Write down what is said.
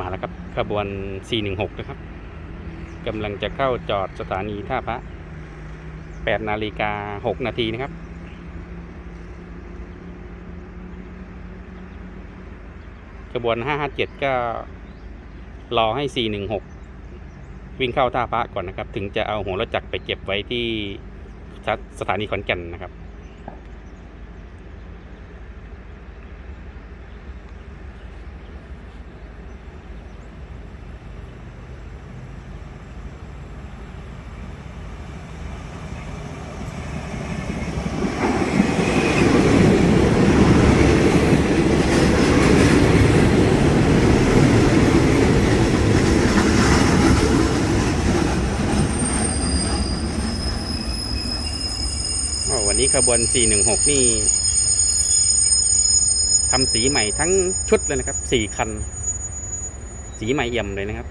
มาแล้วครับขบวน 416 นะครับกำลังจะเข้าจอดสถานีท่าพระ8นาฬิกา6นาทีนะครับ ขบวน 557 ก็รอให้ 416 วิ่งเข้าท่าพระก่อนนะครับ ถึงจะเอาหัวรถจักรไปเก็บไว้ที่สถานีขอนแก่นนะครับ วันนี้ขบวน 416 นี่ทำสีใหม่ทั้งชุดเลยนะครับ 4 คัน สีใหม่เอี่ยมเลยนะครับ